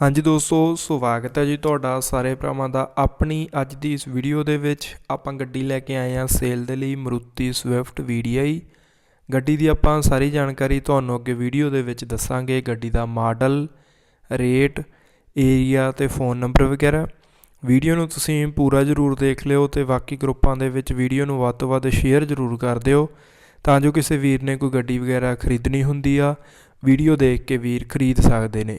ਹਾਂਜੀ ਦੋਸਤੋ, ਸਵਾਗਤ ਹੈ ਜੀ ਤੁਹਾਡਾ ਸਾਰੇ ਭਰਾਵਾਂ ਦਾ ਆਪਣੀ ਅੱਜ ਦੀ ਇਸ ਵੀਡੀਓ ਦੇ ਵਿੱਚ। ਆਪਾਂ ਗੱਡੀ ਲੈ ਕੇ ਆਏ ਹਾਂ ਸੇਲ ਦੇ ਲਈ ਮਰੂਤੀ ਸਵਿਫਟ ਵੀਡੀਆਈ ਗੱਡੀ ਦੀ ਆਪਾਂ ਸਾਰੀ ਜਾਣਕਾਰੀ ਤੁਹਾਨੂੰ ਅੱਗੇ ਵੀਡੀਓ ਦੇ ਵਿੱਚ ਦੱਸਾਂਗੇ। ਗੱਡੀ ਦਾ ਮਾਡਲ ਰੇਟ ਏਰੀਆ ਤੇ ਫੋਨ ਨੰਬਰ ਵਗੈਰਾ। ਵੀਡੀਓ ਨੂੰ ਤੁਸੀਂ ਪੂਰਾ ਜ਼ਰੂਰ ਦੇਖ ਲਿਓ ਤੇ ਬਾਕੀ ਗਰੁੱਪਾਂ ਦੇ ਵਿੱਚ ਵੀਡੀਓ ਨੂੰ ਵੱਧ ਤੋਂ ਵੱਧ ਸ਼ੇਅਰ ਜ਼ਰੂਰ ਕਰ ਦਿਓ। ਤਾਂ ਜੋ ਕਿਸੇ ਵੀਰ ਨੇ ਕੋਈ ਗੱਡੀ ਵਗੈਰਾ ਖਰੀਦਣੀ ਹੁੰਦੀ ਆ ਵੀਡੀਓ ਦੇਖ ਕੇ ਵੀਰ ਖਰੀਦ ਸਕਦੇ ਨੇ।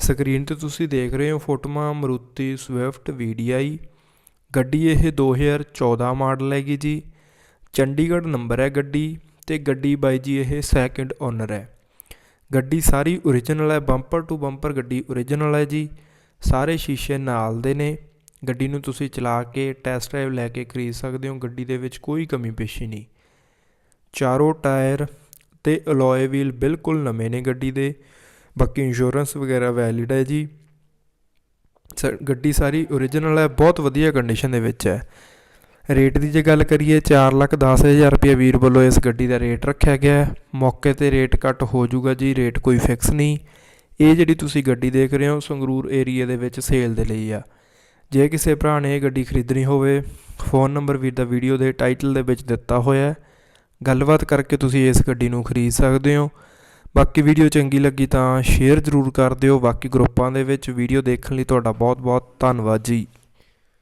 ਸਕਰੀਨ ਤੇ ਤੁਸੀਂ ਦੇਖ ਰਹੇ ਹੋ ਫੋਟੋਆਂ ਮਰੂਤੀ ਸਵਿਫਟ VDI ਗੱਡੀ ਇਹ 2014 ਮਾਡਲ ਹੈਗੀ ਜੀ। ਚੰਡੀਗੜ੍ਹ ਨੰਬਰ ਹੈ ਗੱਡੀ ਤੇ ਗੱਡੀ ਬਾਈ ਜੀ ਇਹ ਸੈਕਿੰਡ ਓਨਰ ਹੈ। ਗੱਡੀ ਸਾਰੀ ਓਰੀਜਨਲ ਹੈ ਬੰਪਰ ਟੂ ਬੰਪਰ ਗੱਡੀ ਓਰੀਜਨਲ ਹੈ ਜੀ। ਸਾਰੇ ਸ਼ੀਸ਼ੇ ਨਾਲ ਦੇ ਨੇ। ਗੱਡੀ ਨੂੰ ਤੁਸੀਂ ਚਲਾ ਕੇ ਟੈਸਟ ਡਰਾਈਵ ਲੈ ਕੇ ਖਰੀਦ ਸਕਦੇ ਹੋ। ਗੱਡੀ ਦੇ ਵਿੱਚ ਕੋਈ ਕਮੀ ਪੇਸ਼ੀ ਨਹੀਂ। ਚਾਰੋਂ ਟਾਇਰ ਤੇ ਅਲੋਏ ਵੀਲ ਬਿਲਕੁਲ ਨਵੇਂ ਨੇ ਗੱਡੀ ਦੇ। ਬਾਕੀ ਇੰਸ਼ੋਰੈਂਸ ਵਗੈਰਾ ਵੈਲਿਡ ਹੈ ਜੀ। ਸ- ਗੱਡੀ ਸਾਰੀ ਓਰੀਜਨਲ ਹੈ, ਬਹੁਤ ਵਧੀਆ ਕੰਡੀਸ਼ਨ ਦੇ ਵਿੱਚ ਹੈ। ਰੇਟ ਦੀ ਜੇ ਗੱਲ ਕਰੀਏ 4 ਲੱਖ 10 ਹਜ਼ਾਰ ਰੁਪਏ ਵੀਰ ਵੱਲੋਂ ਇਸ ਗੱਡੀ ਦਾ ਰੇਟ ਰੱਖਿਆ ਗਿਆ ਹੈ। ਮੌਕੇ ਤੇ ਰੇਟ ਘੱਟ ਹੋ ਜਾਊਗਾ ਜੀ ਰੇਟ ਕੋਈ ਫਿਕਸ ਨਹੀਂ। ਇਹ ਜਿਹੜੀ ਤੁਸੀਂ ਗੱਡੀ ਦੇਖ ਰਹੇ ਹੋ, ਸੰਗਰੂਰ ਏਰੀਆ ਦੇ ਵਿੱਚ ਸੇਲ ਦੇ ਲਈ ਆ। ਜੇ ਕਿਸੇ ਭਰਾ ਨੇ ਇਹ ਗੱਡੀ ਖਰੀਦਣੀ ਹੋਵੇ ਫੋਨ ਨੰਬਰ ਵੀਰ ਦਾ ਵੀਡੀਓ ਦੇ ਟਾਈਟਲ ਦੇ ਵਿੱਚ ਦਿੱਤਾ ਹੋਇਆ ਹੈ। ਗੱਲਬਾਤ ਕਰਕੇ ਤੁਸੀਂ ਇਸ ਗੱਡੀ ਨੂੰ ਖਰੀਦ ਸਕਦੇ ਹੋ। ਬਾਕੀ ਵੀਡੀਓ ਚੰਗੀ ਲੱਗੀ ਤਾਂ ਸ਼ੇਅਰ ਜ਼ਰੂਰ ਕਰ ਦਿਓ। ਬਾਕੀ ਗਰੁੱਪਾਂ ਦੇ ਵਿੱਚ ਵੀਡੀਓ ਦੇਖਣ ਲਈ ਤੁਹਾਡਾ ਬਹੁਤ ਬਹੁਤ ਧੰਨਵਾਦ ਜੀ।